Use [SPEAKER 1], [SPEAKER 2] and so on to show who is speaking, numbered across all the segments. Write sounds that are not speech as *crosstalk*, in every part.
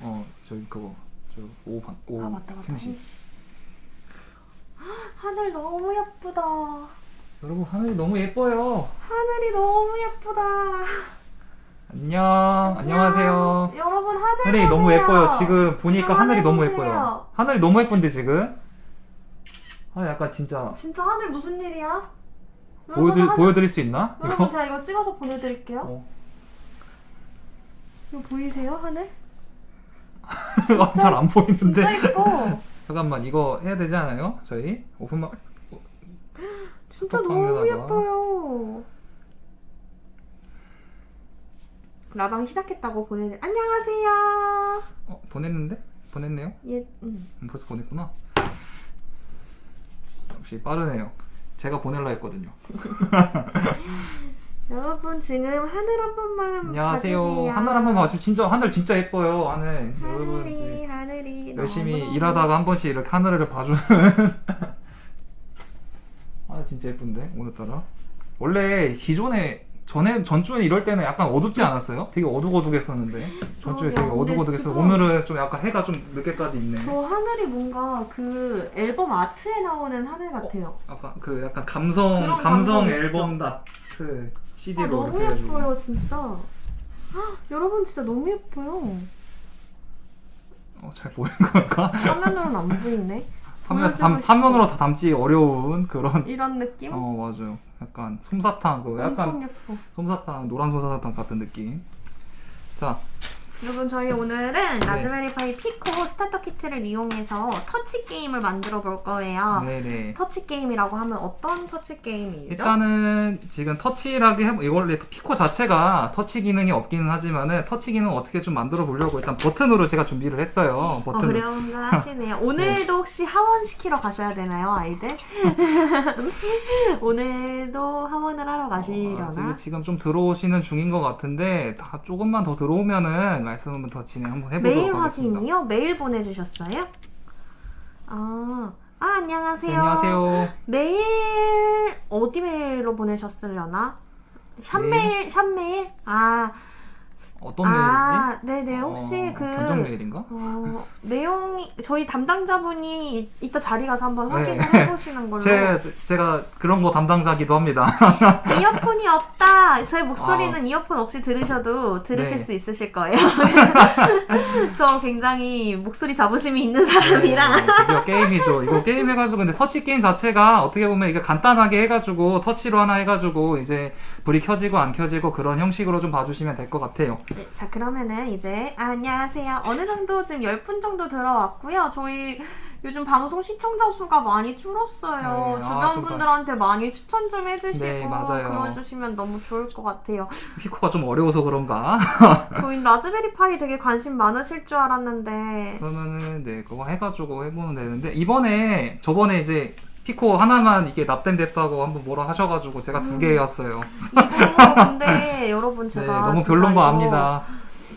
[SPEAKER 1] 어 저기 그거 저 오반
[SPEAKER 2] 오아 맞다 맞다.
[SPEAKER 1] 캠시.
[SPEAKER 2] 하늘 너무 예쁘다.
[SPEAKER 1] 여러분 하늘이 너무 예뻐요.
[SPEAKER 2] 하늘이 너무 예쁘다.
[SPEAKER 1] 안녕 안녕하세요.
[SPEAKER 2] 여러분 하늘
[SPEAKER 1] 하늘이
[SPEAKER 2] 보세요.
[SPEAKER 1] 너무 예뻐요. 지금 보니까
[SPEAKER 2] 지금
[SPEAKER 1] 하늘이
[SPEAKER 2] 하늘
[SPEAKER 1] 너무
[SPEAKER 2] 보세요.
[SPEAKER 1] 예뻐요. 하늘이 너무 예쁜데 지금. 아 약간 진짜
[SPEAKER 2] 진짜 하늘 무슨 일이야?
[SPEAKER 1] 보여드
[SPEAKER 2] 여러분, 하늘-
[SPEAKER 1] 보여드릴 수 있나?
[SPEAKER 2] 여러분
[SPEAKER 1] 이거?
[SPEAKER 2] 제가 이거 찍어서 보내드릴게요.
[SPEAKER 1] 어.
[SPEAKER 2] 이거 보이세요 하늘? *laughs*
[SPEAKER 1] 잘 안 보이는데.
[SPEAKER 2] 진짜 예뻐.
[SPEAKER 1] 잠깐만 이거 해야 되지 않아요? 저희 오픈마
[SPEAKER 2] 진짜 너무. 예뻐요. 라방 시작했다고 보내. 안녕하세요.
[SPEAKER 1] 어 보냈는데? 보냈네요?
[SPEAKER 2] 예, 음.
[SPEAKER 1] 음, 벌써 보냈구나. 역시 빠르네요. 제가 보낼라 했거든요. *laughs*
[SPEAKER 2] 여러분 지금 하늘 한 번만
[SPEAKER 1] 안녕하세요.
[SPEAKER 2] 봐주세요.
[SPEAKER 1] 하늘 한번 봐주. 진짜 하늘 진짜 예뻐요. 하늘. 여러분
[SPEAKER 2] 하늘이
[SPEAKER 1] 이제
[SPEAKER 2] 하늘이
[SPEAKER 1] 열심히
[SPEAKER 2] 너무너무
[SPEAKER 1] 일하다가 한 번씩 이렇게 하늘을 봐주는. *laughs* 아 진짜 예쁜데 오늘따라. 원래 기존에 전에 전주에 이럴 때는 약간 어둡지 않았어요? 되게 어둑어둑했었는데 전주에
[SPEAKER 2] 그러게요.
[SPEAKER 1] 되게
[SPEAKER 2] 근데
[SPEAKER 1] 어둑어둑했어.
[SPEAKER 2] 지금-
[SPEAKER 1] 오늘은 좀 약간 해가 좀 늦게까지 있네.
[SPEAKER 2] 저 하늘이 뭔가 그 앨범 아트에 나오는 하늘 같아요.
[SPEAKER 1] 약간 그 약간 감성
[SPEAKER 2] 그런
[SPEAKER 1] 감성
[SPEAKER 2] 감성
[SPEAKER 1] 앨범 다트
[SPEAKER 2] 아,
[SPEAKER 1] CD로
[SPEAKER 2] 너무
[SPEAKER 1] 이렇게 해가지고.
[SPEAKER 2] 예뻐요 진짜. 헉, 여러분 진짜 너무 예뻐요.
[SPEAKER 1] 어, 잘 보이는 건가?
[SPEAKER 2] 화면으로는 안 보이네.
[SPEAKER 1] 화면,
[SPEAKER 2] 보여주고
[SPEAKER 1] 담. 화면으로 다 담지 어려운 그런
[SPEAKER 2] 이런 느낌?
[SPEAKER 1] 어 맞아요 약간 솜사탕 그 약간
[SPEAKER 2] 엄청 예뻐.
[SPEAKER 1] 솜사탕 노란 솜사탕 같은 느낌 자
[SPEAKER 2] 여러분 저희 오늘은
[SPEAKER 1] 네.
[SPEAKER 2] 라즈베리파이 피코 스타터 키트를 이용해서 터치 게임을 만들어 볼 거예요.
[SPEAKER 1] 네네
[SPEAKER 2] 터치 게임이라고 하면 어떤 터치 게임이죠?
[SPEAKER 1] 일단은 지금 터치라기 해 이거 원래 피코 자체가 터치 기능이 없기는 하지만은 터치 기능 어떻게 좀 만들어 보려고 일단 버튼으로 제가 준비를 했어요
[SPEAKER 2] 어,
[SPEAKER 1] 버튼
[SPEAKER 2] 그런가 하시네요. *laughs* 오늘도 혹시 하원 시키러 가셔야 되나요, 아이들? *laughs* 오늘도 하원을 하러
[SPEAKER 1] 어,
[SPEAKER 2] 가시려나?
[SPEAKER 1] 아직 지금 좀 들어오시는 중인 것 같은데 다 조금만 더 들어오면은 말씀 한번 더 진행 한번 해보도록
[SPEAKER 2] 메일
[SPEAKER 1] 하겠습니다.
[SPEAKER 2] 확인이요? 메일 보내주셨어요? 아, 아 안녕하세요.
[SPEAKER 1] 네, 안녕하세요.
[SPEAKER 2] 메일 어디 메일로 보내셨으려나? 샵메일, 샵메일? 아,
[SPEAKER 1] 어떤
[SPEAKER 2] 아,
[SPEAKER 1] 메일이지?
[SPEAKER 2] 네네. 혹시
[SPEAKER 1] 어,
[SPEAKER 2] 그
[SPEAKER 1] 견적 메일인가?
[SPEAKER 2] 어, 내용이 저희 담당자분이 이- 이따 자리 가서 한번
[SPEAKER 1] 네.
[SPEAKER 2] 확인을 해보시는 걸로. *laughs*
[SPEAKER 1] 제, 제가 그런 거 담당자기도 합니다.
[SPEAKER 2] 이어폰이 없다. 저희 목소리는 이어폰 없이 들으셔도 들으실
[SPEAKER 1] 아. 네.
[SPEAKER 2] 수 있으실 거예요. *laughs* 저 굉장히 목소리 자부심이 있는 사람이라.
[SPEAKER 1] 네, 드디어 게임이죠. 이거 게임 해가지고 근데 터치 게임 자체가 어떻게 보면 이게 간단하게 해가지고 터치로 하나 해가지고 이제 불이 켜지고 안 켜지고 그런 형식으로 좀 봐주시면 될 것 같아요.
[SPEAKER 2] 네, 자 그러면은 이제 아, 안녕하세요. 어느 정도 지금 10분 정도 들어왔고요. 저희 요즘 방송 시청자 수가 많이 줄었어요.
[SPEAKER 1] 네, 아,
[SPEAKER 2] 주변
[SPEAKER 1] 좀
[SPEAKER 2] 분들한테 많이 추천 좀 해주시고
[SPEAKER 1] 네, 맞아요.
[SPEAKER 2] 그러주시면 너무 좋을 것 같아요.
[SPEAKER 1] 피코가 좀 어려워서 그런가? *laughs*
[SPEAKER 2] 저희 라즈베리 파이 되게 관심 많으실 줄 알았는데
[SPEAKER 1] 그러면은 네 그거 해가지고 해보면 되는데 이번에 저번에 이제 피코 하나만 이게 납땜됐다고 한번 뭐라 하셔가지고 제가 두 개였어요.
[SPEAKER 2] 이거 근데 *laughs* 여러분
[SPEAKER 1] 네
[SPEAKER 2] 제가
[SPEAKER 1] 너무
[SPEAKER 2] 진짜
[SPEAKER 1] 별론 거
[SPEAKER 2] 이거
[SPEAKER 1] 압니다.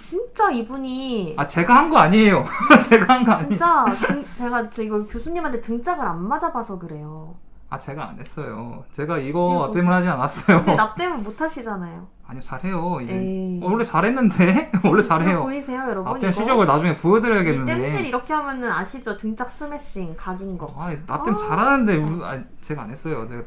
[SPEAKER 2] 진짜 이분이
[SPEAKER 1] 아 제가 한 거 아니에요. *laughs* 제가 한 거 아니에요.
[SPEAKER 2] 진짜 등, 제가 저 이거 교수님한테 등짝을 안 맞아봐서 그래요.
[SPEAKER 1] 아 제가 안 했어요. 제가 이거
[SPEAKER 2] 이거
[SPEAKER 1] 납땜을 하지 않았어요.
[SPEAKER 2] 근데 납땜을 못 하시잖아요. *laughs*
[SPEAKER 1] 아니요 잘해요.
[SPEAKER 2] 에이.
[SPEAKER 1] 어, 원래 잘했는데 *laughs* 원래
[SPEAKER 2] 이거
[SPEAKER 1] 잘해요.
[SPEAKER 2] 보이세요, 여러분?
[SPEAKER 1] 납땜
[SPEAKER 2] 이거?
[SPEAKER 1] 실력을 나중에
[SPEAKER 2] 이
[SPEAKER 1] 보여드려야겠는데.
[SPEAKER 2] 이렇게 하면은 아시죠? 등짝 스매싱 각인 거.
[SPEAKER 1] 아 납땜
[SPEAKER 2] 아,
[SPEAKER 1] 잘하는데
[SPEAKER 2] 진짜.
[SPEAKER 1] 우- 아, 제가 안 했어요. 제가.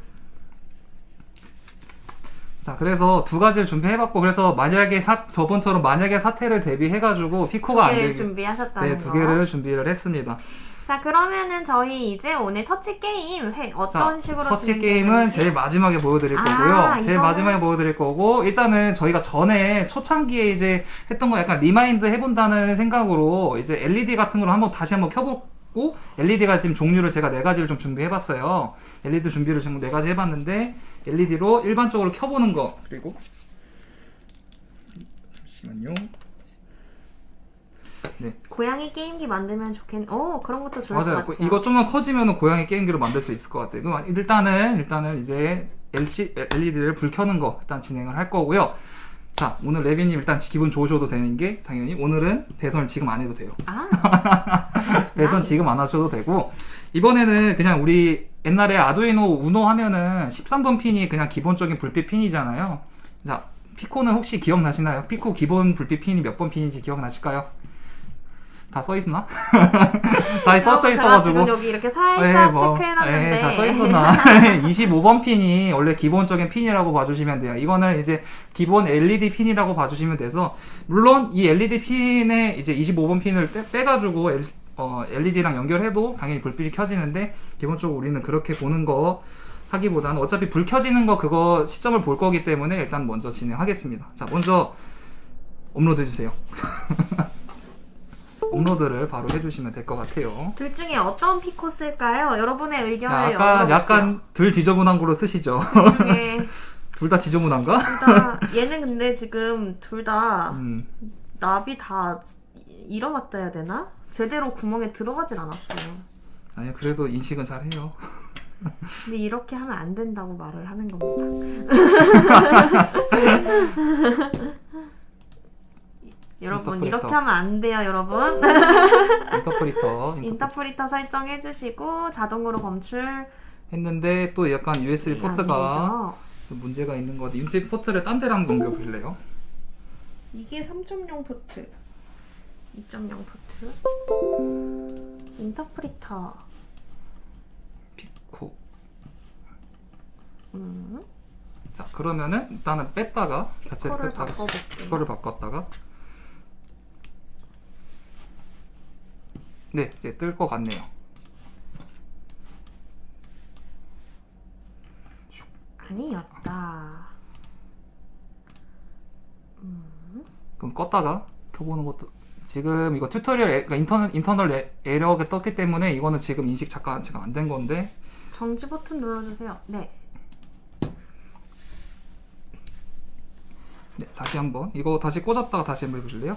[SPEAKER 1] 자 그래서 두 가지를 준비해봤고 그래서 만약에 사, 저번처럼 만약에 사태를 대비해가지고 피코가
[SPEAKER 2] 두
[SPEAKER 1] 안
[SPEAKER 2] 개를
[SPEAKER 1] 되게
[SPEAKER 2] 준비하셨다는
[SPEAKER 1] 네, 두
[SPEAKER 2] 거.
[SPEAKER 1] 개를 준비를 했습니다.
[SPEAKER 2] 자, 그러면은 저희 이제 오늘 터치 게임 회 어떤
[SPEAKER 1] 자,
[SPEAKER 2] 식으로
[SPEAKER 1] 터치 게임은 제일 마지막에 보여드릴
[SPEAKER 2] 아,
[SPEAKER 1] 거고요. 제일
[SPEAKER 2] 이거는-
[SPEAKER 1] 마지막에 보여드릴 거고 일단은 저희가 전에 초창기에 이제 했던 거 약간 리마인드 해본다는 생각으로 이제 LED 같은 걸 한번 다시 한번 켜보고 LED가 지금 종류를 제가 네 가지를 좀 준비해봤어요. LED 준비를 지금 네 가지 해봤는데 LED로 일반적으로 켜보는 거 그리고 잠시만요.
[SPEAKER 2] 고양이 게임기 만들면 좋겠. 어, 그런 것도 좋을 것
[SPEAKER 1] 맞아요.
[SPEAKER 2] 같아요.
[SPEAKER 1] 이거 좀만 커지면 고양이 게임기를 만들 수 있을 것 같아요. 그럼 일단은 일단은 이제 LED를 불 켜는 거 일단 진행을 할 거고요. 자 오늘 레비님 일단 기분 좋으셔도 되는 게 당연히 오늘은 배선을 지금 안 해도 돼요.
[SPEAKER 2] 아, *laughs*
[SPEAKER 1] 배선. 지금 안 하셔도 되고 이번에는 그냥 우리 옛날에 아두이노 우노 하면은 13번 핀이 그냥 기본적인 불빛 핀이잖아요. 자 피코는 혹시 기억나시나요? 피코 기본 불빛 핀이 몇 번 핀인지 기억나실까요? 다 써 있나? 다 써써
[SPEAKER 2] 제가
[SPEAKER 1] 있어가지고
[SPEAKER 2] 지금 여기 이렇게 살짝 체크해놨는데
[SPEAKER 1] 네, 다써 있었나? 25번 핀이 원래 기본적인 핀이라고 봐주시면 돼요. 이거는 이제 기본 LED 핀이라고 봐주시면 돼서 물론 이 LED 핀에 이제 25번 핀을 빼, 빼가지고 L, 어, LED랑 연결해도 당연히 불빛이 켜지는데 기본적으로 우리는 그렇게 보는 거 하기보다는 어차피 불 켜지는 거 그거 시점을 볼 거기 때문에 일단 먼저 진행하겠습니다. 자, 먼저 업로드 해주세요. *laughs* 업로드를 바로 해주시면 될 것 같아요.
[SPEAKER 2] 둘 중에 어떤 피코 쓸까요? 여러분의 의견을
[SPEAKER 1] 약간
[SPEAKER 2] 열어볼게요.
[SPEAKER 1] 약간 덜 지저분한 걸로 쓰시죠.
[SPEAKER 2] 둘 중에 *laughs*
[SPEAKER 1] 둘 다 지저분한가?
[SPEAKER 2] 둘 다 얘는 근데 지금 둘 다
[SPEAKER 1] 음,
[SPEAKER 2] 납이 다 잃어봤다 해야 되나? 제대로 구멍에 들어가질 않았어요.
[SPEAKER 1] 아니 그래도 인식은 잘해요.
[SPEAKER 2] 근데 이렇게 하면 안 된다고 말을 하는 겁니다. *laughs* 여러분
[SPEAKER 1] 인터프리터.
[SPEAKER 2] 이렇게 하면 안 돼요, 여러분.
[SPEAKER 1] 인터프리터 인터프-
[SPEAKER 2] 인터프리터 *laughs* 설정해 주시고 자동으로 검출
[SPEAKER 1] 했는데 또 약간 USB
[SPEAKER 2] 안
[SPEAKER 1] 포트가. 좀 문제가 있는 것 같아요. USB 포트를 딴 데랑 넘겨 보실래요?
[SPEAKER 2] 이게 3.0 포트, 2.0 포트, 인터프리터.
[SPEAKER 1] 피코.
[SPEAKER 2] 음,
[SPEAKER 1] 자 그러면은 일단은 뺐다가 자체를
[SPEAKER 2] 코를
[SPEAKER 1] 뺐다가
[SPEAKER 2] 바꿔볼게요.
[SPEAKER 1] 피코를 바꿨다가 네 이제 뜰 것 같네요.
[SPEAKER 2] 아니었다.
[SPEAKER 1] 그럼 껐다가 켜보는 것도 지금 이거 튜토리얼 에, 그러니까 인터널 인터널 에, 에러가 떴기 때문에 이거는 지금 인식 잠깐 지금 안 된 건데
[SPEAKER 2] 정지 버튼 눌러주세요. 네.
[SPEAKER 1] 네, 다시 한번 이거 다시 꽂았다가 다시 한번 해보실래요?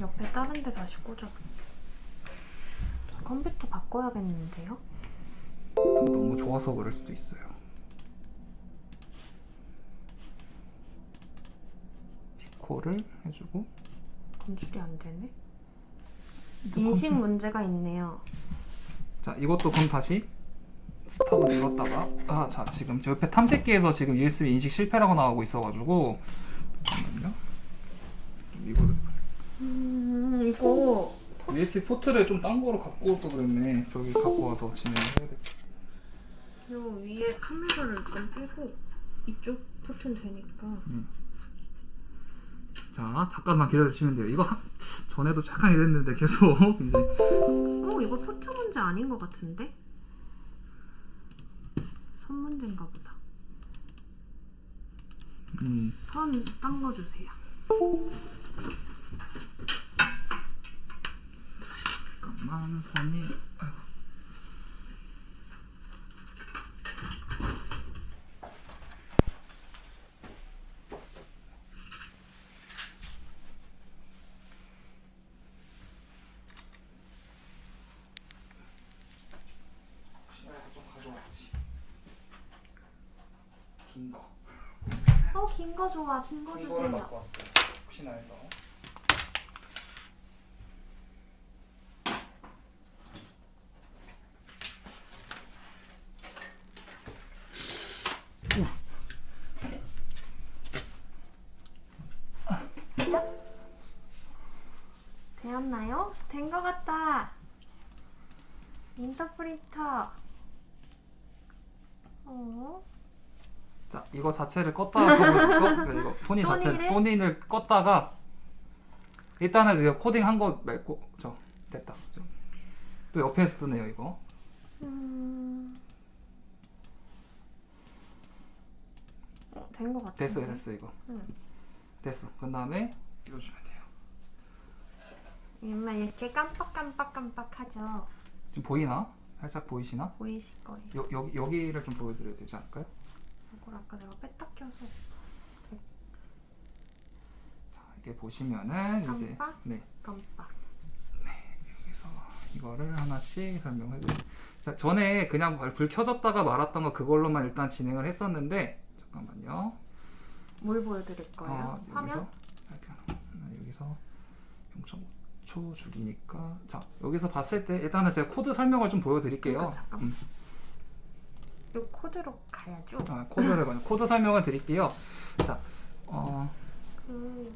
[SPEAKER 2] 옆에 다른 데 다시 꽂아. 컴퓨터 바꿔야겠는데요?
[SPEAKER 1] 너무 좋아서 그럴 수도 있어요. 피코를 해주고
[SPEAKER 2] 검출이 안 되네. 인식 문제가 있네요.
[SPEAKER 1] 자 이것도 그럼 다시 스탑을 눌렀다가 아 자 지금 저 옆에 탐색기에서 지금 USB 인식 실패라고 나오고 있어가지고 잠깐만요. 좀 이거를
[SPEAKER 2] 음, 이거
[SPEAKER 1] USB 포트를 좀 딴 거로 갖고 올걸 그랬네. 저기 갖고 와서 진행을 해야 돼.
[SPEAKER 2] 요 위에 카메라를 좀 빼고 이쪽 포트는 되니까.
[SPEAKER 1] 자 잠깐만 기다려주시면 돼요. 이거 한- 전에도 잠깐 이랬는데 계속 *laughs* 이제
[SPEAKER 2] 어, 이거 포트 문제 아닌 것 같은데? 선 문제인가 보다.
[SPEAKER 1] 음,
[SPEAKER 2] 선 딴 거 주세요.
[SPEAKER 1] 잠깐만 선이 아이고. 혹시나해서 좀 가져왔지. 긴 거.
[SPEAKER 2] 어, 긴 거 좋아. 긴 거
[SPEAKER 1] 긴 거를
[SPEAKER 2] 주세요.
[SPEAKER 1] 갖고. 혹시나 해서.
[SPEAKER 2] 되었나요? 된거 같다. 인터프리터. 어?
[SPEAKER 1] 자, 이거 자체를 껐다가 껐, 이거 자체를
[SPEAKER 2] 토니를?
[SPEAKER 1] 토니를 껐다가 일단은 이거 코딩 한거 말고 저 됐다. 저. 또 옆에서 뜨네요 이거.
[SPEAKER 2] 음. 어, 된거 같아.
[SPEAKER 1] 됐어요, 됐어 이거.
[SPEAKER 2] 응.
[SPEAKER 1] 됐어. 그 다음에 이러주면
[SPEAKER 2] 정말 이렇게 깜빡깜빡깜빡하죠.
[SPEAKER 1] 지금 보이나? 살짝 보이시나?
[SPEAKER 2] 보이실 거예요.
[SPEAKER 1] 여, 여기 여기를 좀 보여드려야 되지 않을까요?
[SPEAKER 2] 이걸 아까 내가 뺐다 껴서
[SPEAKER 1] 자, 이렇게 보시면은 이제
[SPEAKER 2] 깜빡?
[SPEAKER 1] 네
[SPEAKER 2] 깜빡.
[SPEAKER 1] 여기서 이거를 하나씩 설명해 드릴게요. 자, 전에 그냥 불 켜졌다가 말았던 거 그걸로만 일단 진행을 했었는데 잠깐만요.
[SPEAKER 2] 뭘 보여드릴 거예요?
[SPEAKER 1] 아,
[SPEAKER 2] 화면?
[SPEAKER 1] 여기서 이렇게 하나, 여기서 0.5 초 줄이니까 자 여기서 봤을 때 일단은 제가 코드 설명을 좀 보여드릴게요.
[SPEAKER 2] 그러니까 잠깐.
[SPEAKER 1] 음,
[SPEAKER 2] 요 코드로 가야죠.
[SPEAKER 1] 아, 코드를 먼저- 코드 설명을 드릴게요. 자, 어,
[SPEAKER 2] 그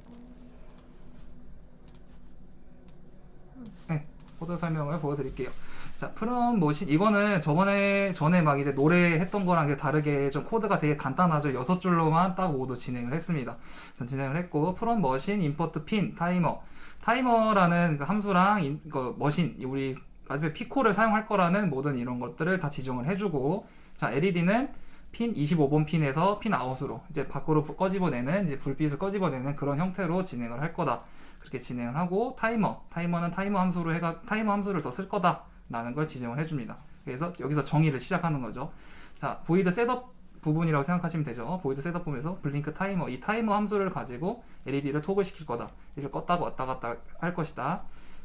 [SPEAKER 1] 코드 설명을 보여드릴게요. 자, 프롬 머신 이거는 저번에 전에 막 이제 노래했던 거랑 다르게 좀 코드가 되게 간단하죠. 여섯 줄로만 딱 모두 진행을 했습니다. 전 진행을 했고 프롬 머신 임포트 핀 타이머 타이머라는 그 함수랑 인, 그 머신 우리 마지막에 피코를 사용할 거라는 모든 이런 것들을 다 지정을 해주고 자 LED는 핀 25번 핀에서 핀 아웃으로 이제 밖으로 부- 꺼집어내는 이제 불빛을 꺼집어내는 그런 형태로 진행을 할 거다. 그렇게 진행을 하고 타이머 타이머는 타이머 함수로 해가 타이머 함수를 더 쓸 거다라는 걸 지정을 해줍니다. 그래서 여기서 정의를 시작하는 거죠. 자 보이드 셋업 부분이라고 생각하시면 되죠. 보이드 셋업 부분에서 블링크 타이머 이 타이머 함수를 가지고 LED를 톡을 시킬 거다. 이를 껐다가 왔다 갔다 할 것이다.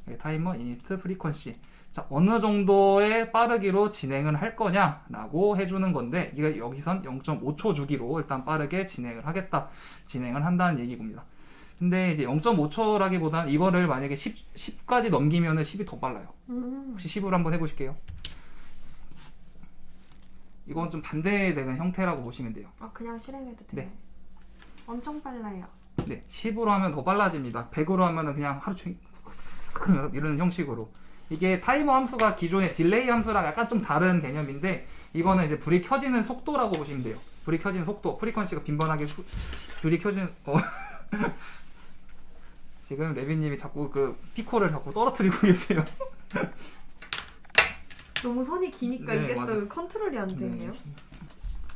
[SPEAKER 1] 예, 타이머 이니트 프리퀀시 자 어느 정도의 빠르기로 진행을 할 거냐라고 해주는 건데 이게 여기선 0.5초 주기로 일단 빠르게 진행을 하겠다 진행을 한다는 얘기입니다. 근데 이제 0.5초라기보단 이거를 만약에 10, 10까지 넘기면은 10이 더 빨라요.
[SPEAKER 2] 음.
[SPEAKER 1] 혹시 10으로 한번 해보실게요. 이건 좀 반대되는 형태라고 보시면 돼요.
[SPEAKER 2] 아 그냥 실행해도 돼요.
[SPEAKER 1] 네.
[SPEAKER 2] 엄청 빨라요.
[SPEAKER 1] 네, 10으로 하면 더 빨라집니다. 100으로 하면은 그냥 하루 종일 *laughs* 이런 형식으로. 이게 타이머 함수가 기존의 딜레이 함수랑 약간 좀 다른 개념인데 이거는 이제 불이 켜지는 속도라고 보시면 돼요. 불이 켜지는 속도, 프리퀀시가 빈번하게 수- 불이 켜지는 어. *laughs* 지금 레비님이 자꾸 그 피코를 자꾸 떨어뜨리고 *laughs* 계세요.
[SPEAKER 2] 너무 선이 기니까
[SPEAKER 1] 네,
[SPEAKER 2] 이게
[SPEAKER 1] 맞아요.
[SPEAKER 2] 또 컨트롤이 안 되네요.
[SPEAKER 1] 자,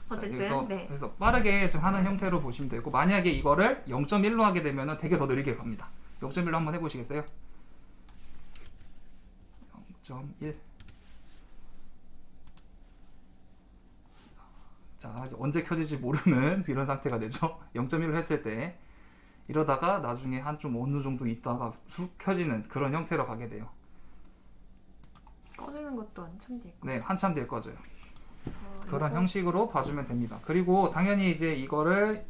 [SPEAKER 2] 어쨌든
[SPEAKER 1] 그래서,
[SPEAKER 2] 네.
[SPEAKER 1] 그래서 빠르게 지금 하는 형태로 보시면 되고 만약에 이거를 0.1로 하게 되면은 되게 더 느리게 갑니다. 0.1로 한번 해보시겠어요? 0.1 자 이제 언제 켜질지 모르는 *laughs* 이런 상태가 되죠. 0.1로 했을 때 이러다가 나중에 한 좀 어느 정도 있다가 쑥 켜지는 그런 형태로 가게 돼요.
[SPEAKER 2] 꺼지는 것도 한참 되고.
[SPEAKER 1] 네, 한참 될 거죠.
[SPEAKER 2] 어,
[SPEAKER 1] 그런
[SPEAKER 2] 이거-
[SPEAKER 1] 형식으로 봐주면 됩니다. 그리고 당연히 이제 이거를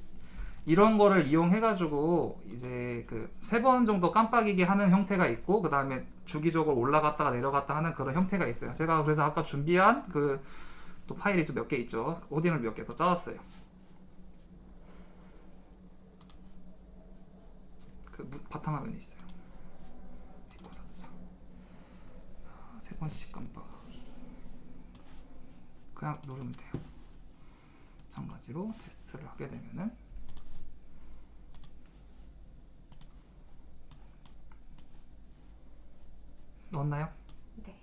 [SPEAKER 1] 이런 거를 이용해 가지고 이제 그 세 번 정도 깜빡이게 하는 형태가 있고 그 다음에 주기적으로 올라갔다가 내려갔다 하는 그런 형태가 있어요. 제가 그래서 아까 준비한 그 또 파일이 또 몇 개 있죠. 코딩을 몇 개 더 짜왔어요. 그 무- 바탕화면에 있어요. 자, 세 번씩 깜빡하기. 그냥 누르면 돼요. 마찬가지로 테스트를 하게 되면은 넣었나요?
[SPEAKER 2] 네.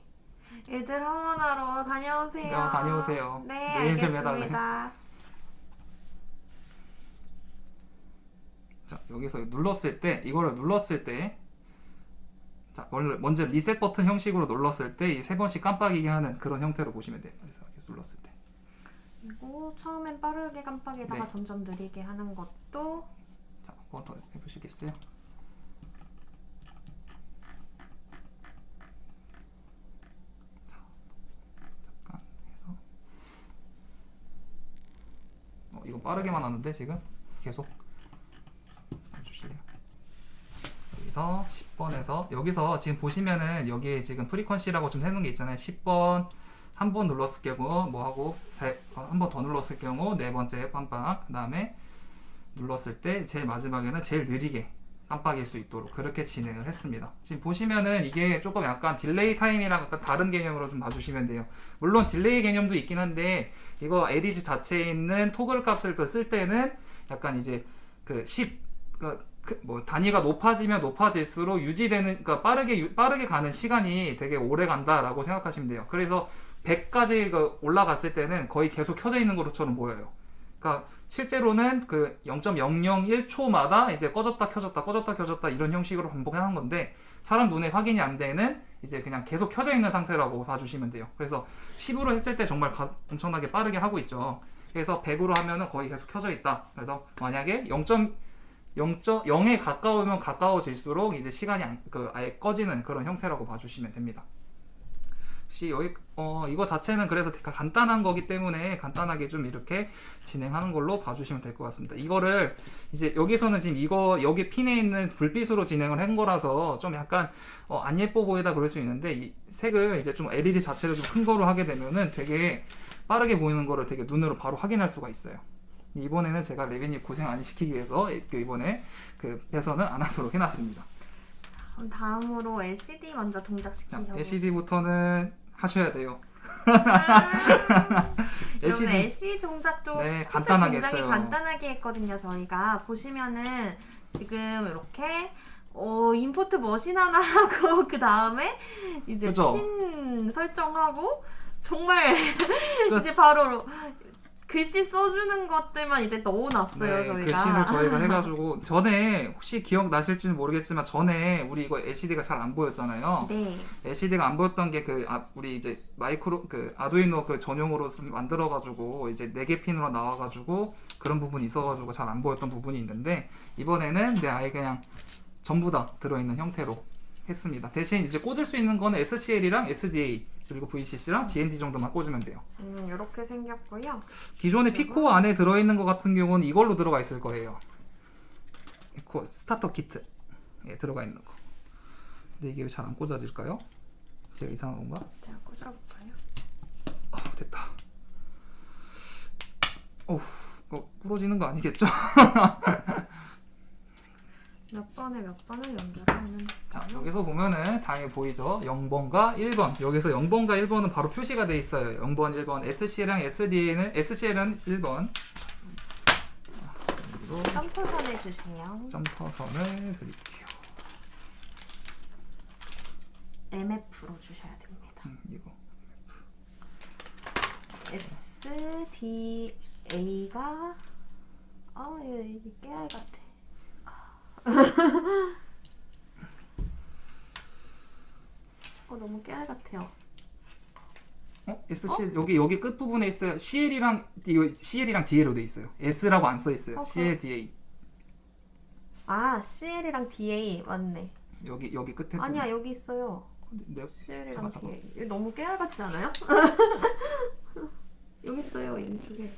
[SPEAKER 2] 애들 하원하러 다녀오세요.
[SPEAKER 1] 네, 다녀오세요.
[SPEAKER 2] 네,
[SPEAKER 1] 좀
[SPEAKER 2] 알겠습니다.
[SPEAKER 1] 자 여기서 눌렀을 때 이거를 눌렀을 때 자, 원래 먼저 리셋 버튼 형식으로 눌렀을 때 이 세 번씩 깜빡이게 하는 그런 형태로 보시면 돼요. 그래서 이렇게 눌렀을 때.
[SPEAKER 2] 그리고 처음엔 빠르게 깜빡이다가
[SPEAKER 1] 네.
[SPEAKER 2] 점점 느리게 하는 것도
[SPEAKER 1] 자, 한번 더 해보시겠어요? 자, 잠깐 해서. 어, 이거 빠르게만 하는데 지금 계속 주실래요? 여기서 10번에서 여기서 지금 보시면은 여기에 지금 프리퀀시라고 좀 해놓은 게 있잖아요. 10번 한 번 눌렀을 경우 뭐 하고 한 번 더 눌렀을 경우 네 번째 깜빡 그다음에 눌렀을 때 제일 마지막에는 제일 느리게 깜빡일 수 있도록 그렇게 진행을 했습니다. 지금 보시면은 이게 조금 약간 딜레이 타임이랑 약간 다른 개념으로 좀 봐주시면 돼요. 물론 딜레이 개념도 있긴 한데 이거 LED 자체에 있는 토글 값을 또쓸 때는 약간 이제 그 10, 그 뭐 단위가 높아지면 높아질수록 유지되는 그러니까 빠르게 유- 빠르게 가는 시간이 되게 오래 간다라고 생각하시면 돼요. 그래서 100까지 그 올라갔을 때는 거의 계속 켜져 있는 것처럼 보여요. 그러니까 실제로는 그 0.001초마다 이제 꺼졌다 켜졌다 꺼졌다 켜졌다 이런 형식으로 반복하는 건데 사람 눈에 확인이 안 되는 이제 그냥 계속 켜져 있는 상태라고 봐주시면 돼요. 그래서 10으로 했을 때 정말 가- 엄청나게 빠르게 하고 있죠. 그래서 100으로 하면은 거의 계속 켜져 있다. 그래서 만약에 0.0에 가까우면 가까워질수록 이제 시간이 안, 그 아예 꺼지는 그런 형태라고 봐주시면 됩니다. 혹시 여기 어 이거 자체는 그래서 간단한 거기 때문에 간단하게 좀 이렇게 진행하는 걸로 봐주시면 될 것 같습니다. 이거를 이제 여기서는 지금 이거 여기 핀에 있는 불빛으로 진행을 한 거라서 좀 약간 어, 안 예뻐 보이다 그럴 수 있는데 이 색을 이제 좀 LED 자체를 좀 큰 거로 하게 되면은 되게 빠르게 보이는 거를 되게 눈으로 바로 확인할 수가 있어요. 이번에는 제가 레빈님 고생 안 시키기 위해서 그 이번에 그 배선을 안 하도록 해놨습니다.
[SPEAKER 2] 그럼 다음으로 LCD 먼저
[SPEAKER 1] 자,
[SPEAKER 2] 동작시키셔도
[SPEAKER 1] LCD부터는 하셔야 돼요.
[SPEAKER 2] 여러분
[SPEAKER 1] LCD
[SPEAKER 2] LCD 동작도
[SPEAKER 1] 네, 간단하게
[SPEAKER 2] 굉장히
[SPEAKER 1] 했어요.
[SPEAKER 2] 간단하게 했거든요. 저희가 보시면은 지금 이렇게 어 임포트 머신 하나 하고 *laughs* 그 다음에 이제
[SPEAKER 1] 그죠?
[SPEAKER 2] 핀 설정하고 정말
[SPEAKER 1] 그- *laughs*
[SPEAKER 2] 이제 바로 글씨 써주는 것들만 이제 넣어놨어요
[SPEAKER 1] 네,
[SPEAKER 2] 저희가.
[SPEAKER 1] 글씨를 저희가 *laughs* 해가지고 전에 혹시 기억 나실지는 모르겠지만 전에 우리 이거 LCD가 잘 안 보였잖아요.
[SPEAKER 2] 네.
[SPEAKER 1] LCD가 안 보였던 게 그 우리 이제 마이크로 그 아두이노 그 전용으로 좀 만들어가지고 이제 네 개 핀으로 나와가지고 그런 부분이 있어가지고 잘 안 보였던 부분이 있는데 이번에는 이제 아예 그냥 전부 다 들어있는 형태로 했습니다. 대신 이제 꽂을 수 있는 거는 SCL이랑 SDA 그리고 VCC랑 GND 정도만 꽂으면 돼요.
[SPEAKER 2] 음, 이렇게 생겼고요.
[SPEAKER 1] 기존의 피코 안에 들어있는 것 같은 경우는 이걸로 들어가 있을 거예요. 피코 스타터 키트에 들어가 있는 거. 근데 이게 왜 잘 안 꽂아질까요? 제가 이상한 건가?
[SPEAKER 2] 제가 꽂아볼까요?
[SPEAKER 1] 아, 됐다. 어우, 이거 부러지는 거 아니겠죠? *laughs*
[SPEAKER 2] 몇 번에 몇 번을 연결하는
[SPEAKER 1] 자, 여기서 보면은 당연히 보이죠? 0번과 1번. 여기서 0번과 1번은 바로 표시가 돼 있어요. 0번, 1번. SC랑 SDA는 SCL은 1번. 그리고
[SPEAKER 2] 점프선 해주세요.
[SPEAKER 1] 점퍼선을 드릴게요.
[SPEAKER 2] MF로 주셔야 됩니다.
[SPEAKER 1] 음, 이거.
[SPEAKER 2] SDA가 아 이게 깨알 같아. 어 너무 깨알 같아요.
[SPEAKER 1] 어? SCL 여기 여기 끝 부분에 있어요. CL이랑 CL이랑 DA로 돼 있어요. S라고 안 써 있어요.
[SPEAKER 2] 어,
[SPEAKER 1] CL, DA.
[SPEAKER 2] 아 CL이랑 DA 맞네.
[SPEAKER 1] 여기 여기 끝에
[SPEAKER 2] 아니야 여기 있어요.
[SPEAKER 1] 네.
[SPEAKER 2] CL이랑
[SPEAKER 1] 잠깐, 잠깐.
[SPEAKER 2] DA. 이거 너무 깨알 같지 않아요? *laughs* 여기 있어요 이쪽에.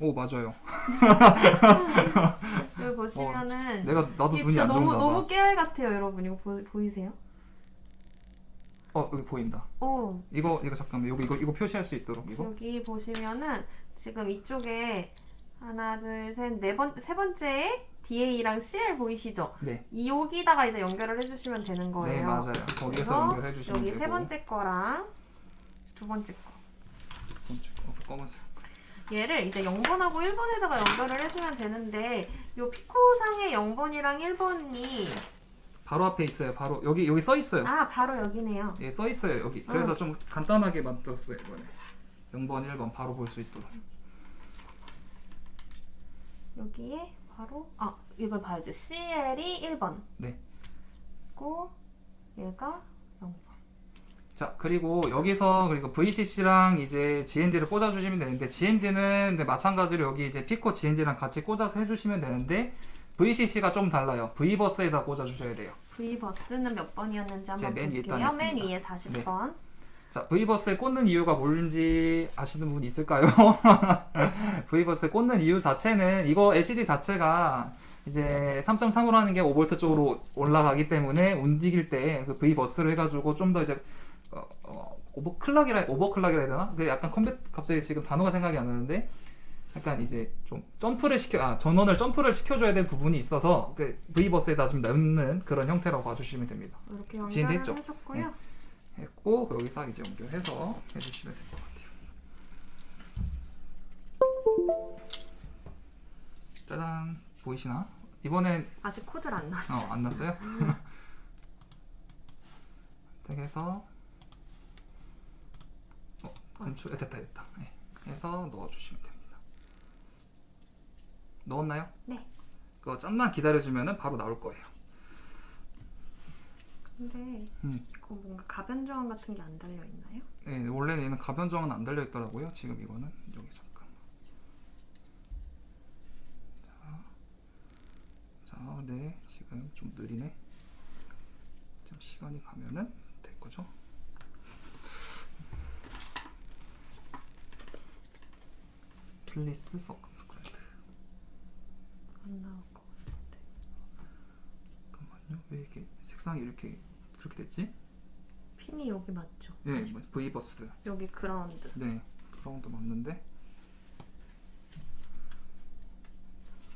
[SPEAKER 1] 오 맞아요. *laughs*
[SPEAKER 2] 여기 보시면은
[SPEAKER 1] 내가 나도
[SPEAKER 2] 이게
[SPEAKER 1] 눈이
[SPEAKER 2] 진짜
[SPEAKER 1] 안
[SPEAKER 2] 너무
[SPEAKER 1] 좋은가 봐.
[SPEAKER 2] 너무 깨알 같아요 여러분 이거 보, 보이세요?
[SPEAKER 1] 어 여기 보인다.
[SPEAKER 2] 어
[SPEAKER 1] 이거 이거 잠깐만 여기 이거 이거 표시할 수 있도록 이거.
[SPEAKER 2] 여기 보시면은 지금 이쪽에 하나 둘 셋 네 번 세 번째에 DA랑 CL 보이시죠?
[SPEAKER 1] 네.
[SPEAKER 2] 이 여기다가 이제 연결을 해주시면 되는 거예요.
[SPEAKER 1] 네 맞아요. 거기서 연결해 주시면
[SPEAKER 2] 여기
[SPEAKER 1] 되고.
[SPEAKER 2] 세 번째 거랑 두 번째 거.
[SPEAKER 1] 두 번째 거 어, 검은색.
[SPEAKER 2] 얘를 이제 0번하고 1번에다가 연결을 해주면 되는데 요 피코상의 0번이랑 1번이
[SPEAKER 1] 바로 앞에 있어요. 바로 여기 여기 써 있어요.
[SPEAKER 2] 아 바로 여기네요.
[SPEAKER 1] 예, 써 있어요 여기. 그래서 좀 간단하게 만들었어요 이번에. 0번, 1번 바로 볼 수 있도록.
[SPEAKER 2] 여기에 바로 아 이걸 봐야죠. CL이 1번.
[SPEAKER 1] 네.
[SPEAKER 2] 고 얘가 0번.
[SPEAKER 1] 자 그리고 여기서 그리고 VCC랑 이제 GND를 꽂아주시면 되는데 GND는 마찬가지로 여기 이제 피코 GND랑 같이 꽂아서 해주시면 되는데 VCC가 좀 달라요. V버스에다 꽂아주셔야 돼요.
[SPEAKER 2] V 버스는 몇 번이었는지 한번
[SPEAKER 1] 위에
[SPEAKER 2] 볼게요.
[SPEAKER 1] 딱
[SPEAKER 2] 맨. 위에 40번.
[SPEAKER 1] 자 V버스에 꽂는 이유가 뭔지 아시는 분 있을까요? *laughs* V버스에 꽂는 이유 자체는 이거 LCD 자체가 이제 3.3으로 하는 게 5V 쪽으로 올라가기 때문에 움직일 때 그 V버스를 해가지고 좀 더 이제 오버클럭이라 오버클럭이라 해야 되나? 그 약간 컴퓨터 갑자기 지금 단어가 생각이 안 나는데 약간 이제 좀 점프를 시켜 아 전원을 점프를 시켜줘야 될 부분이 있어서 그 V버스에다 좀 넣는 그런 형태라고 봐주시면 됩니다.
[SPEAKER 2] 이렇게 연결을
[SPEAKER 1] 됐죠?
[SPEAKER 2] 해줬고요.
[SPEAKER 1] 했고 여기서 이제 연결해서 해주시면 될 것 같아요. 짜잔 보이시나? 이번엔
[SPEAKER 2] 아직 코드를 안 넣었어요.
[SPEAKER 1] 어, 안 났어요? 이렇게 *laughs* 해서 어, 검출 아, 됐다 됐다. 네. 해서 넣어주시면 됩니다. 넣었나요?
[SPEAKER 2] 네.
[SPEAKER 1] 그거 잠만 기다려주면 바로 나올 거예요.
[SPEAKER 2] 근데
[SPEAKER 1] 음.
[SPEAKER 2] 이거 뭔가 가변 저항 같은 게 안 달려 있나요?
[SPEAKER 1] 네, 원래는 얘는 가변 정은 안 달려 있더라고요. 지금 이거는 여기 잠깐. 자, 자, 네, 지금 좀 느리네. 좀 시간이 가면은 될 거죠. 플리스 서스크랜드.
[SPEAKER 2] 안 나올 것 같은데.
[SPEAKER 1] 잠깐만요. 왜 이렇게 색상이 이렇게 그렇게 됐지?
[SPEAKER 2] 핀이 여기 맞죠?
[SPEAKER 1] 네, 뭐 V 버스.
[SPEAKER 2] 여기 그라운드.
[SPEAKER 1] 네, 그라운드 맞는데.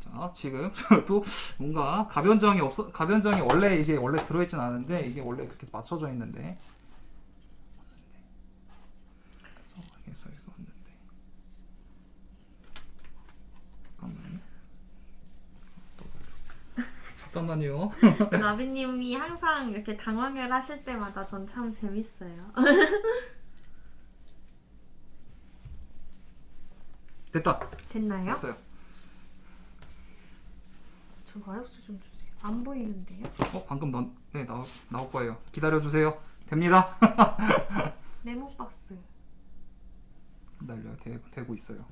[SPEAKER 1] 자, 자, 지금 *laughs* 또 뭔가 가변정이 없어 가변정이 원래 이제 원래 들어있진 않은데 이게 원래 그렇게 맞춰져 있는데 그래서 여기서 왔는데 잠깐만요. 또 잠깐만요. *laughs*
[SPEAKER 2] 나비님이 항상 이렇게 당황을 하실 때마다 전 참 재밌어요. *laughs*
[SPEAKER 1] 됐다.
[SPEAKER 2] 됐나요?
[SPEAKER 1] 됐어요.
[SPEAKER 2] 저 마이크스 좀 주세요. 안 보이는데요?
[SPEAKER 1] 어 방금 넌, 네 나올 나올 거예요. 기다려 주세요. 됩니다. *laughs*
[SPEAKER 2] 네모 박스.
[SPEAKER 1] 기다려 되, 되고 있어요.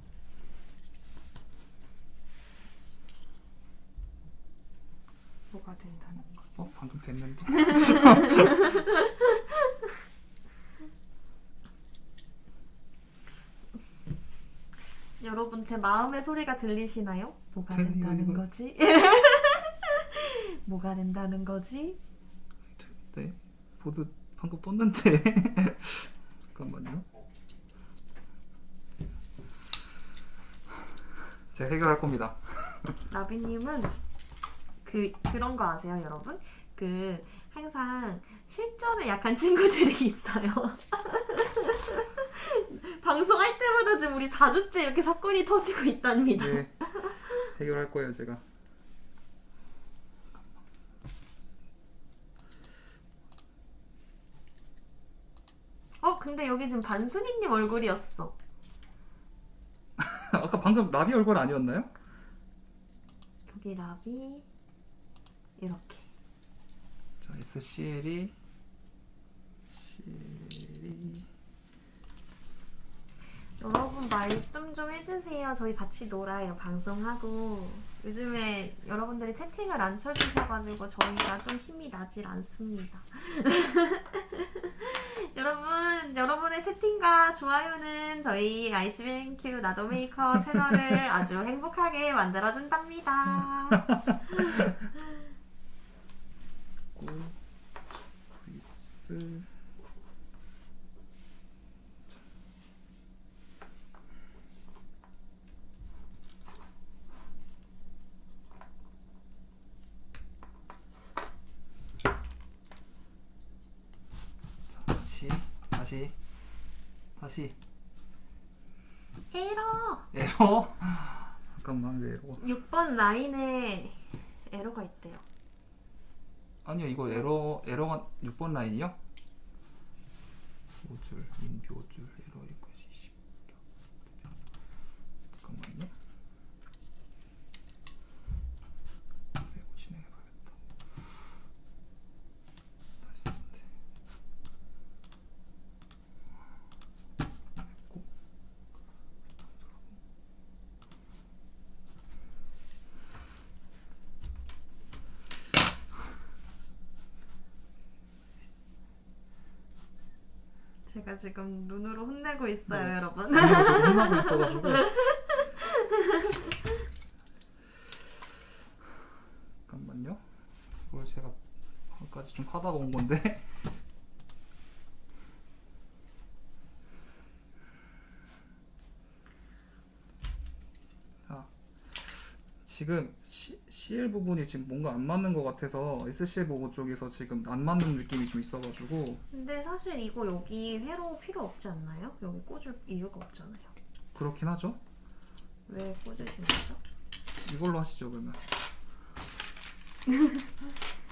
[SPEAKER 2] 뭐가 된다는 거?
[SPEAKER 1] 어 방금 됐는데. *laughs*
[SPEAKER 2] 여러분 제 마음의 소리가 들리시나요? 뭐가 된다는
[SPEAKER 1] 이거.
[SPEAKER 2] 거지? *laughs* 뭐가 된다는 거지?
[SPEAKER 1] 네 보드 방금 떴는데. *laughs* 잠깐만요. 제가 해결할 겁니다.
[SPEAKER 2] 나비님은 그 그런 거 아세요, 여러분? 그 항상 실전에 약한 친구들이 *laughs* 있어요. *laughs* 방송할 때마다 지금 우리 4주째 이렇게 사건이 터지고 있답니다.
[SPEAKER 1] 네 해결할 거예요 제가.
[SPEAKER 2] 어, 근데 여기 지금 반순이님 얼굴이었어. *laughs*
[SPEAKER 1] 아까 방금 라비 얼굴 아니었나요?
[SPEAKER 2] 여기 라비 이렇게.
[SPEAKER 1] 자 SCL이 CL이
[SPEAKER 2] 여러분 말씀 좀 해주세요. 저희 같이 놀아요. 방송하고 요즘에 여러분들이 채팅을 안 쳐주셔가지고 저희가 좀 힘이 나질 않습니다. *laughs* 여러분 여러분의 채팅과 좋아요는 저희 아이스뱅큐 나도 메이커 채널을 아주 행복하게 만들어준답니다. *laughs*
[SPEAKER 1] 고 브이스 자, 다시 다시 다시.
[SPEAKER 2] 에러.
[SPEAKER 1] 에러? 잠깐만 왜 에러
[SPEAKER 2] 6번 라인에 에러가 있대요.
[SPEAKER 1] 아니요 이거 에러 에러가 6번 라인이요? 5줄 인교줄 에러 이거 20 잠깐만요 이거 진행해봐야겠다 다시 썼는데 됐고
[SPEAKER 2] 제가 지금 눈으로 혼내고 있어요,
[SPEAKER 1] 네.
[SPEAKER 2] 여러분.
[SPEAKER 1] 혼나고 있어가지고 *laughs* 잠깐만요 이걸 제가 까지 좀 하다가 온 건데 자 지금 CL 부분이 지금 뭔가 안 맞는 것 같아서 SCL 부분 쪽에서 지금 안 맞는 느낌이 좀 있어가지고
[SPEAKER 2] 근데 사실 이거 여기 회로 필요 없지 않나요? 여기 꽂을 이유가 없잖아요.
[SPEAKER 1] 그렇긴 하죠
[SPEAKER 2] 왜 꽂으신 거죠?
[SPEAKER 1] 이걸로 하시죠 그러면 *laughs*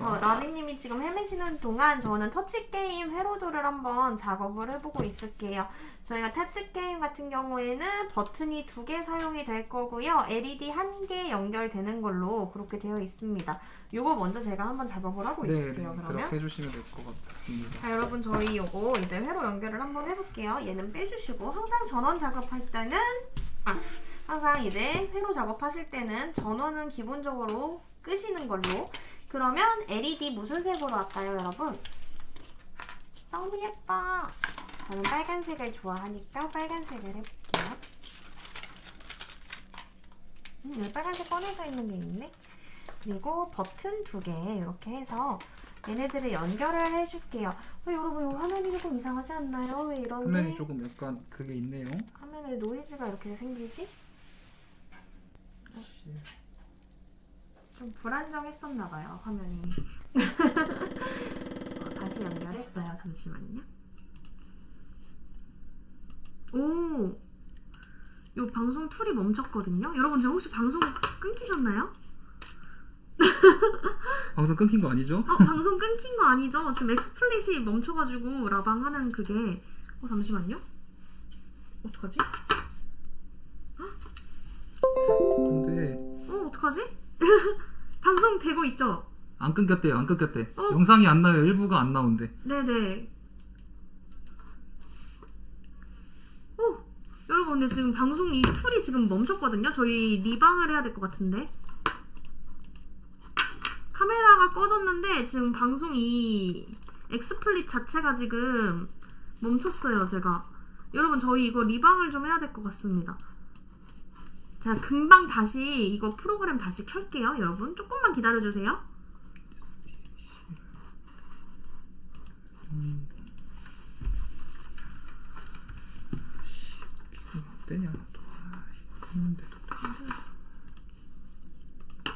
[SPEAKER 2] 저 라비님이 지금 헤매시는 동안 저는 터치 게임 회로도를 한번 작업을 해보고 있을게요. 저희가 터치 게임 같은 경우에는 버튼이 두 개 사용이 될 거고요. LED 한 개 연결되는 걸로 그렇게 되어 있습니다. 요거 먼저 제가 한번 작업을 하고
[SPEAKER 1] 네, 네
[SPEAKER 2] 있을게요. 그러면
[SPEAKER 1] 그렇게 해주시면 될 것 같습니다
[SPEAKER 2] 자 여러분 저희 요거 이제 회로 연결을 한번 해볼게요 얘는 빼주시고 항상 전원 작업할 때는 아 항상 이제 회로 작업하실 때는 전원은 기본적으로 끄시는 걸로 그러면 LED 무슨 색으로 할까요 여러분? 너무 예뻐 저는 빨간색을 좋아하니까 빨간색을 해볼게요 음, 여기 빨간색 꺼내져 있는 게 있네 그리고 버튼 두 개 이렇게 해서 얘네들을 연결을 해줄게요. 어, 여러분 이 화면이 조금 이상하지 않나요? 왜 이런
[SPEAKER 1] 화면이
[SPEAKER 2] 게
[SPEAKER 1] 조금 약간 그게 있네요.
[SPEAKER 2] 화면에 노이즈가 이렇게 생기지? 좀 불안정했었나 봐요 화면이. 어, 다시 연결했어요. 잠시만요. 오, 요 방송 툴이 멈췄거든요. 여러분 지금 혹시 방송 끊기셨나요? *laughs*
[SPEAKER 1] 방송 끊긴 거 아니죠?
[SPEAKER 2] 어, 방송 끊긴 거 아니죠? 지금 엑스플릿이 멈춰가지고 라방 하는 그게 어 잠시만요. 어떡하지?
[SPEAKER 1] 근데
[SPEAKER 2] 어 어떡하지? *laughs* 방송 되고 있죠?
[SPEAKER 1] 안 끊겼대요. 안 끊겼대.
[SPEAKER 2] 어?
[SPEAKER 1] 영상이 안 나요. 일부가 안 나온대.
[SPEAKER 2] 네네. 오 여러분 근데 지금 방송 이 툴이 지금 멈췄거든요. 저희 리방을 해야 될 것 같은데. 카메라가 꺼졌는데 지금 방송 이 엑스플릿 자체가 지금 멈췄어요. 제가 여러분 저희 이거 리방을 좀 해야 될 것 같습니다. 제가 금방 다시 이거 프로그램 다시 켤게요. 여러분 조금만 기다려 주세요.
[SPEAKER 1] 기가 안 되냐 또. 아, 켰는데.